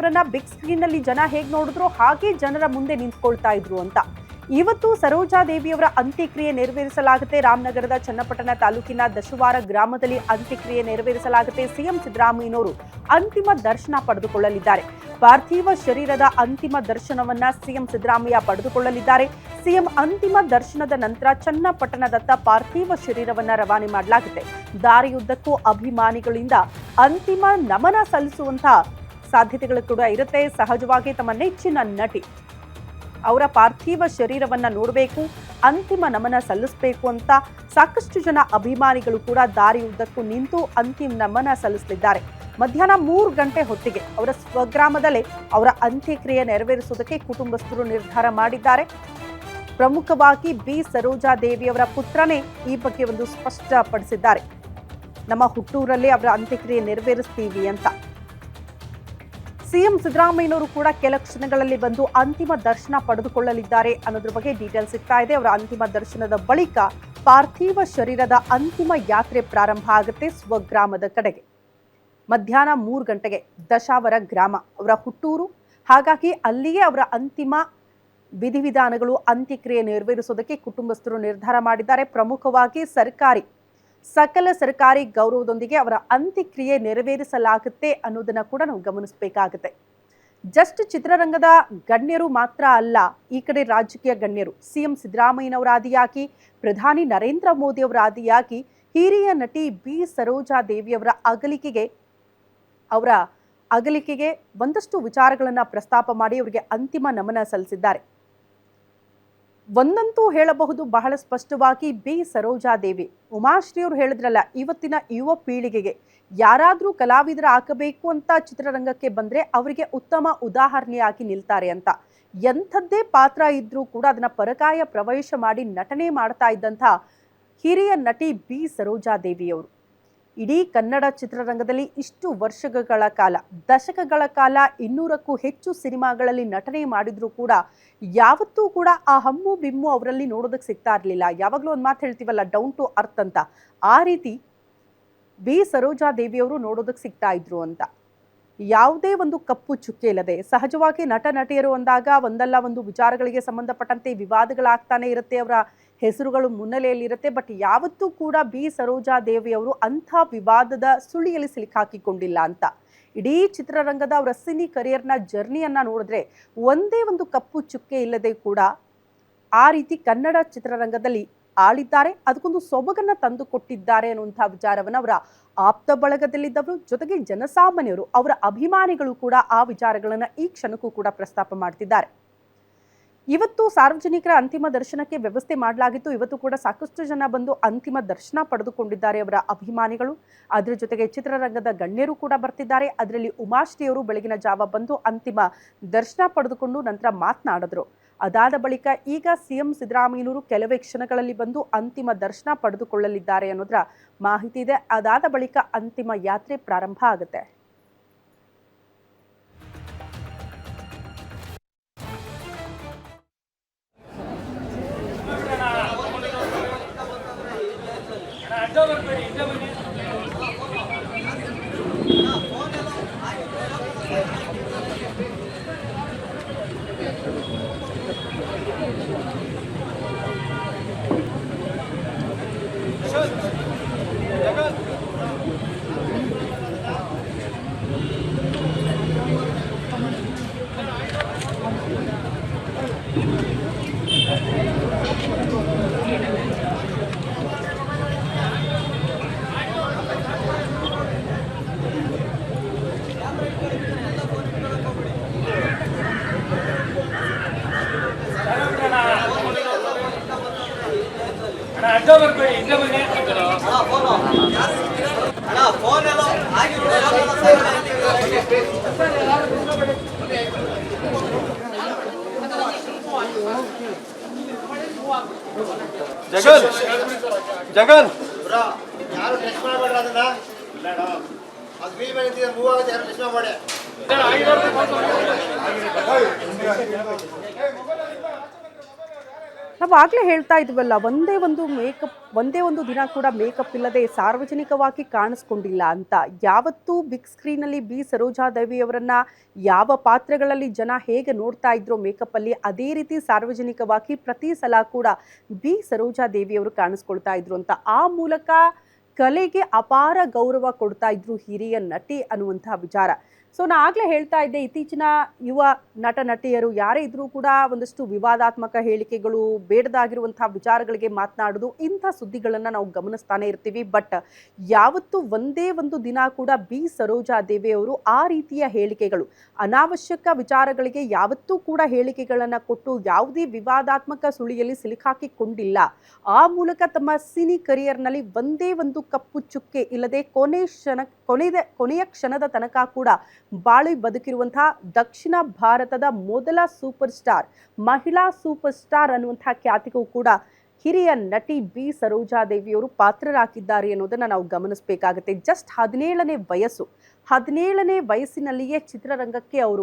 ಅವರನ್ನ ಬಿಗ್ ಸ್ಕ್ರೀನ್ನಲ್ಲಿ ಜನ ಹೇಗೆ ನೋಡಿದ್ರು ಹಾಗೆ ಜನರ ಮುಂದೆ ನಿಂತ್ಕೊಳ್ತಾ ಇದ್ರು ಅಂತ. ಇವತ್ತು ಸರೋಜಾ ದೇವಿಯವರ ಅಂತ್ಯಕ್ರಿಯೆ ನೆರವೇರಿಸಲಾಗುತ್ತೆ. ರಾಮನಗರದ ಚನ್ನಪಟ್ಟಣ ತಾಲೂಕಿನ ದಶವಾರ ಗ್ರಾಮದಲ್ಲಿ ಅಂತ್ಯಕ್ರಿಯೆ ನೆರವೇರಿಸಲಾಗುತ್ತೆ. ಸಿಎಂ ಸಿದ್ದರಾಮಯ್ಯನವರು ಅಂತಿಮ ದರ್ಶನ ಪಡೆದುಕೊಳ್ಳಲಿದ್ದಾರೆ. ಪಾರ್ಥಿವ ಶರೀರದ ಅಂತಿಮ ದರ್ಶನವನ್ನ ಸಿಎಂ ಸಿದ್ದರಾಮಯ್ಯ ಪಡೆದುಕೊಳ್ಳಲಿದ್ದಾರೆ. ಸಿಎಂ ಅಂತಿಮ ದರ್ಶನದ ನಂತರ ಚನ್ನಪಟ್ಟಣದತ್ತ ಪಾರ್ಥಿವ ಶರೀರವನ್ನ ರವಾನೆ ಮಾಡಲಾಗುತ್ತೆ. ದಾರಿಯುದ್ದಕ್ಕೂ ಅಭಿಮಾನಿಗಳಿಂದ ಅಂತಿಮ ನಮನ ಸಲ್ಲಿಸುವಂತಹ ಸಾಧ್ಯತೆಗಳು ಕೂಡ ಇರುತ್ತೆ. ಸಹಜವಾಗಿ ತಮ್ಮ ನೆಚ್ಚಿನ ನಟಿ ಅವರ ಪಾರ್ಥಿವ ಶರೀರವನ್ನ ನೋಡಬೇಕು, ಅಂತಿಮ ನಮನ ಸಲ್ಲಿಸಬೇಕು ಅಂತ ಸಾಕಷ್ಟು ಜನ ಅಭಿಮಾನಿಗಳು ಕೂಡ ದಾರಿಯುದ್ದಕ್ಕೂ ನಿಂತು ಅಂತಿಮ ನಮನ ಸಲ್ಲಿಸಲಿದ್ದಾರೆ ಮಧ್ಯಾಹ್ನ ಮೂರು ಗಂಟೆ ಹೊತ್ತಿಗೆ ಅವರ ಸ್ವಗ್ರಾಮದಲ್ಲೇ ಅವರ ಅಂತ್ಯಕ್ರಿಯೆ ನೆರವೇರಿಸುವುದಕ್ಕೆ ಕುಟುಂಬಸ್ಥರು ನಿರ್ಧಾರ ಮಾಡಿದ್ದಾರೆ. ಪ್ರಮುಖವಾಗಿ ಬಿ. ಸರೋಜಾ ದೇವಿಯವರ ಪುತ್ರನೇ ಈ ಬಗ್ಗೆ ಒಂದು ಸ್ಪಷ್ಟಪಡಿಸಿದ್ದಾರೆ. ನಮ್ಮ ಹುಟ್ಟೂರಲ್ಲೇ ಅವರ ಅಂತ್ಯಕ್ರಿಯೆ ನೆರವೇರಿಸ್ತೀವಿ ಅಂತ. ಸಿಎಂ ಸಿದ್ದರಾಮಯ್ಯನವರು ಕೂಡ ಕೆಲ ಕ್ಷಣಗಳಲ್ಲಿ ಬಂದು ಅಂತಿಮ ದರ್ಶನ ಪಡೆದುಕೊಳ್ಳಲಿದ್ದಾರೆ ಅನ್ನೋದ್ರ ಬಗ್ಗೆ ಡೀಟೇಲ್ ಸಿಗ್ತಾ ಇದೆ. ಅವರ ಅಂತಿಮ ದರ್ಶನದ ಬಳಿಕ ಪಾರ್ಥಿವ ಶರೀರದ ಅಂತಿಮ ಯಾತ್ರೆ ಪ್ರಾರಂಭ ಆಗುತ್ತೆ ಸ್ವಗ್ರಾಮದ ಕಡೆಗೆ. ಮಧ್ಯಾಹ್ನ ಮೂರು ಗಂಟೆಗೆ ದಶಾವರ ಗ್ರಾಮ, ಅವರ ಹುಟ್ಟೂರು. ಹಾಗಾಗಿ ಅಲ್ಲಿಯೇ ಅವರ ಅಂತಿಮ ವಿಧಿವಿಧಾನಗಳು, ಅಂತ್ಯಕ್ರಿಯೆ ನೆರವೇರಿಸೋದಕ್ಕೆ ಕುಟುಂಬಸ್ಥರು ನಿರ್ಧಾರ ಮಾಡಿದ್ದಾರೆ. ಪ್ರಮುಖವಾಗಿ ಸರ್ಕಾರಿ ಸಕಲ ಸರ್ಕಾರಿ ಗೌರವದೊಂದಿಗೆ ಅವರ ಅಂತ್ಯಕ್ರಿಯೆ ನೆರವೇರಿಸಲಾಗುತ್ತೆ ಅನ್ನೋದನ್ನ ಕೂಡ ನಾವು ಗಮನಿಸಬೇಕಾಗುತ್ತೆ. ಜಸ್ಟ್ ಚಿತ್ರರಂಗದ ಗಣ್ಯರು ಮಾತ್ರ ಅಲ್ಲ, ಈ ಕಡೆ ರಾಜಕೀಯ ಗಣ್ಯರು, ಸಿಎಂ ಸಿದ್ದರಾಮಯ್ಯನವರ ಆದಿಯಾಗಿ ಪ್ರಧಾನಿ ನರೇಂದ್ರ ಮೋದಿ ಅವರ ಆದಿಯಾಗಿ ಹಿರಿಯ ನಟಿ ಬಿ ಸರೋಜಾ ದೇವಿಯವರ ಅಗಲಿಕೆಗೆ, ಅವರ ಅಗಲಿಕೆಗೆ ಒಂದಷ್ಟು ವಿಚಾರಗಳನ್ನು ಪ್ರಸ್ತಾಪ ಮಾಡಿ ಅವರಿಗೆ ಅಂತಿಮ ನಮನ ಸಲ್ಲಿಸಿದ್ದಾರೆ. ಒಂದಂತೂ ಹೇಳಬಹುದು ಬಹಳ ಸ್ಪಷ್ಟವಾಗಿ ಬಿ. ಸರೋಜಾದೇವಿ. ಉಮಾಶ್ರೀಯವರು ಹೇಳಿದ್ರಲ್ಲ, ಇವತ್ತಿನ ಯುವ ಪೀಳಿಗೆಗೆ ಯಾರಾದರೂ ಕಲಾವಿದರ ಹಾಕಬೇಕು ಅಂತ ಚಿತ್ರರಂಗಕ್ಕೆ ಬಂದರೆ ಅವರಿಗೆ ಉತ್ತಮ ಉದಾಹರಣೆಯಾಗಿ ನಿಲ್ತಾರೆ ಅಂತ. ಎಂಥದ್ದೇ ಪಾತ್ರ ಇದ್ದರೂ ಕೂಡ ಅದನ್ನ ಪರಕಾಯ ಪ್ರವೇಶ ಮಾಡಿ ನಟನೆ ಮಾಡ್ತಾ ಇದ್ದಂಥ ಹಿರಿಯ ನಟಿ ಬಿ. ಸರೋಜಾದೇವಿಯವರು. ಇಡೀ ಕನ್ನಡ ಚಿತ್ರರಂಗದಲ್ಲಿ ಇಷ್ಟು ವರ್ಷಗಳ ಕಾಲ, ದಶಕಗಳ ಕಾಲ ಇನ್ನೂರಕ್ಕೂ ಹೆಚ್ಚು ಸಿನಿಮಾಗಳಲ್ಲಿ ನಟನೆ ಮಾಡಿದ್ರು ಕೂಡ ಯಾವತ್ತೂ ಕೂಡ ಆ ಹಮ್ಮು ಬಿಮ್ಮು ಅವರಲ್ಲಿ ನೋಡೋದಕ್ಕೆ ಸಿಗ್ತಾ ಇರಲಿಲ್ಲ. ಯಾವಾಗಲೂ ಒಂದು ಮಾತು ಹೇಳ್ತೀವಲ್ಲ ಡೌನ್ ಟು ಅರ್ತ್ ಅಂತ. ಆ ರೀತಿ ಬಿ. ಸರೋಜಾ ದೇವಿಯವರು ನೋಡೋದಕ್ಕೆ ಸಿಗ್ತಾ ಇದ್ರು ಅಂತ. ಯಾವುದೇ ಒಂದು ಕಪ್ಪು ಚುಕ್ಕೆ ಇಲ್ಲದೆ, ಸಹಜವಾಗಿ ನಟ ನಟಿಯರು ಅಂದಾಗ ಒಂದಲ್ಲ ಒಂದು ವಿಚಾರಗಳಿಗೆ ಸಂಬಂಧಪಟ್ಟಂತೆ ವಿವಾದಗಳಾಗ್ತಾನೆ ಇರುತ್ತೆ ಅವರ ಹೆಸರುಗಳು ಮುನ್ನೆಲೆಯಲ್ಲಿರುತ್ತೆ ಬಟ್ ಯಾವತ್ತೂ ಕೂಡ ಬಿ. ಸರೋಜಾ ದೇವಿಯವರು ಅಂಥ ವಿವಾದದ ಸುಳಿಯಲ್ಲಿ ಸಿಲುಕಾಕಿಕೊಂಡಿಲ್ಲ ಅಂತ. ಇಡೀ ಚಿತ್ರರಂಗದ ಅವರ ಸಿನಿ ಕರಿಯರ್ನ ಜರ್ನಿಯನ್ನು ನೋಡಿದ್ರೆ ಒಂದೇ ಒಂದು ಕಪ್ಪು ಚುಕ್ಕೆ ಇಲ್ಲದೆ ಕೂಡ ಆ ರೀತಿ ಕನ್ನಡ ಚಿತ್ರರಂಗದಲ್ಲಿ ಆಳಿದ್ದಾರೆ, ಅದಕ್ಕೊಂದು ಸೊಬಗನ್ನು ತಂದು ಕೊಟ್ಟಿದ್ದಾರೆ ಅನ್ನುವಂಥ ವಿಚಾರವನ್ನು ಅವರ ಆಪ್ತ ಬಳಗದಲ್ಲಿದ್ದವರು, ಜೊತೆಗೆ ಜನಸಾಮಾನ್ಯರು, ಅವರ ಅಭಿಮಾನಿಗಳು ಕೂಡ ಆ ವಿಚಾರಗಳನ್ನು ಈ ಕ್ಷಣಕ್ಕೂ ಕೂಡ ಪ್ರಸ್ತಾಪ ಮಾಡ್ತಿದ್ದಾರೆ. ಇವತ್ತು ಸಾರ್ವಜನಿಕರ ಅಂತಿಮ ದರ್ಶನಕ್ಕೆ ವ್ಯವಸ್ಥೆ ಮಾಡಲಾಗಿತ್ತು. ಇವತ್ತು ಕೂಡ ಸಾಕಷ್ಟು ಜನ ಬಂದು ಅಂತಿಮ ದರ್ಶನ ಪಡೆದುಕೊಂಡಿದ್ದಾರೆ ಅವರ ಅಭಿಮಾನಿಗಳು. ಅದರ ಜೊತೆಗೆ ಚಿತ್ರರಂಗದ ಗಣ್ಯರು ಕೂಡ ಬರ್ತಿದ್ದಾರೆ. ಅದರಲ್ಲಿ ಉಮಾಶ್ರೀಯವರು ಬೆಳಗಿನ ಜಾವ ಬಂದು ಅಂತಿಮ ದರ್ಶನ ಪಡೆದುಕೊಂಡು ನಂತರ ಮಾತನಾಡಿದ್ರು. ಅದಾದ ಬಳಿಕ ಈಗ ಸಿಎಂ ಸಿದ್ದರಾಮಯ್ಯನವರು ಕೆಲವೇ ಕ್ಷಣಗಳಲ್ಲಿ ಬಂದು ಅಂತಿಮ ದರ್ಶನ ಪಡೆದುಕೊಳ್ಳಲಿದ್ದಾರೆ ಅನ್ನೋದರ ಮಾಹಿತಿ ಇದೆ. ಅದಾದ ಬಳಿಕ ಅಂತಿಮ ಯಾತ್ರೆ ಪ್ರಾರಂಭ ಆಗುತ್ತೆ. கொடுத்தவர்கள் இந்த ಅಡ್ಡ ಬರ್ಬೇಡಿ ಹಿಂದೆ ಬನ್ನಿ ಜಗನ್ ಜಗನ್ ಯಾರು ಟೆಸ್ಟ್ ಮಾಡಬೇಡ್ರ ಅದನ್ನ ಅದು ಬೀಳ್ ಮೇಲೆ ಮೂವ್ ಆಗುತ್ತೆ ಯಾರು ಟೆಸ್ಟ್ ಮಾಡಿ ನಾವು ಆಗಲೇ ಹೇಳ್ತಾ ಇದ್ವಲ್ಲ, ಒಂದೇ ಒಂದು ಮೇಕಪ್, ಒಂದೇ ಒಂದು ದಿನ ಕೂಡ ಮೇಕಪ್ ಇಲ್ಲದೆ ಸಾರ್ವಜನಿಕವಾಗಿ ಕಾಣಿಸ್ಕೊಂಡಿಲ್ಲ ಅಂತ. ಯಾವತ್ತೂ ಬಿಗ್ ಸ್ಕ್ರೀನಲ್ಲಿ ಬಿ ಸರೋಜಾ ದೇವಿ ಅವರನ್ನ ಯಾವ ಪಾತ್ರಗಳಲ್ಲಿ ಜನ ಹೇಗೆ ನೋಡ್ತಾ ಇದ್ರು ಮೇಕಪ್ ಅಲ್ಲಿ, ಅದೇ ರೀತಿ ಸಾರ್ವಜನಿಕವಾಗಿ ಪ್ರತಿ ಸಲ ಕೂಡ ಬಿ ಸರೋಜಾ ಅವರು ಕಾಣಿಸ್ಕೊಳ್ತಾ ಇದ್ರು ಅಂತ. ಆ ಮೂಲಕ ಕಲೆಗೆ ಅಪಾರ ಗೌರವ ಕೊಡ್ತಾ ಇದ್ರು ಹಿರಿಯ ನಟಿ ಅನ್ನುವಂತಹ ವಿಚಾರ. ಸೊ ನಾ ಆಗ್ಲೇ ಹೇಳ್ತಾ ಇದ್ದೆ, ಇತ್ತೀಚಿನ ಯುವ ನಟ, ನಟಿಯರು ಯಾರೇ ಇದ್ರೂ ಕೂಡ ಒಂದಷ್ಟು ವಿವಾದಾತ್ಮಕ ಹೇಳಿಕೆಗಳು, ಬೇಡದಾಗಿರುವಂತಹ ವಿಚಾರಗಳಿಗೆ ಮಾತನಾಡೋದು, ಇಂಥ ಸುದ್ದಿಗಳನ್ನು ನಾವು ಗಮನಿಸ್ತಾನೆ ಇರ್ತೀವಿ. ಬಟ್ ಯಾವತ್ತೂ ಒಂದೇ ಒಂದು ದಿನ ಕೂಡ ಬಿ. ಸರೋಜಾ ದೇವಿ ಅವರು ಆ ರೀತಿಯ ಹೇಳಿಕೆಗಳು, ಅನಾವಶ್ಯಕ ವಿಚಾರಗಳಿಗೆ ಯಾವತ್ತೂ ಕೂಡ ಹೇಳಿಕೆಗಳನ್ನು ಕೊಟ್ಟು ಯಾವುದೇ ವಿವಾದಾತ್ಮಕ ಸುಳಿಯಲ್ಲಿ ಸಿಲುಕಾಕಿಕೊಂಡಿಲ್ಲ. ಆ ಮೂಲಕ ತಮ್ಮ ಸಿನಿ ಕರಿಯರ್ನಲ್ಲಿ ಒಂದೇ ಒಂದು ಕಪ್ಪು ಚುಕ್ಕೆ ಇಲ್ಲದೆ ಕೊನೆ ಕ್ಷಣ ಕೊನೆಯ ಕೊನೆಯ ಕ್ಷಣದ ತನಕ ಕೂಡ ಬಾಳಿ ಬದುಕಿರುವಂತಹ ದಕ್ಷಿಣ ಭಾರತದ ಮೊದಲ ಸೂಪರ್ ಸ್ಟಾರ್ ಮಹಿಳಾ ಸೂಪರ್ ಸ್ಟಾರ್ ಅನ್ನುವಂತಹ ಖ್ಯಾತಿಗೂ ಕೂಡ ಹಿರಿಯ ನಟಿ ಬಿ. ಸರೋಜಾದೇವಿಯವರು ಪಾತ್ರರಾಗಿದ್ದಾರೆ ಅನ್ನೋದನ್ನ ನಾವು ಗಮನಿಸಬೇಕಾಗುತ್ತೆ. ಜಸ್ಟ್ ಹದಿನೇಳನೇ ವಯಸ್ಸು. ಹದಿನೇಳನೇ ವಯಸ್ಸಿನಲ್ಲಿಯೇ ಚಿತ್ರರಂಗಕ್ಕೆ ಅವರು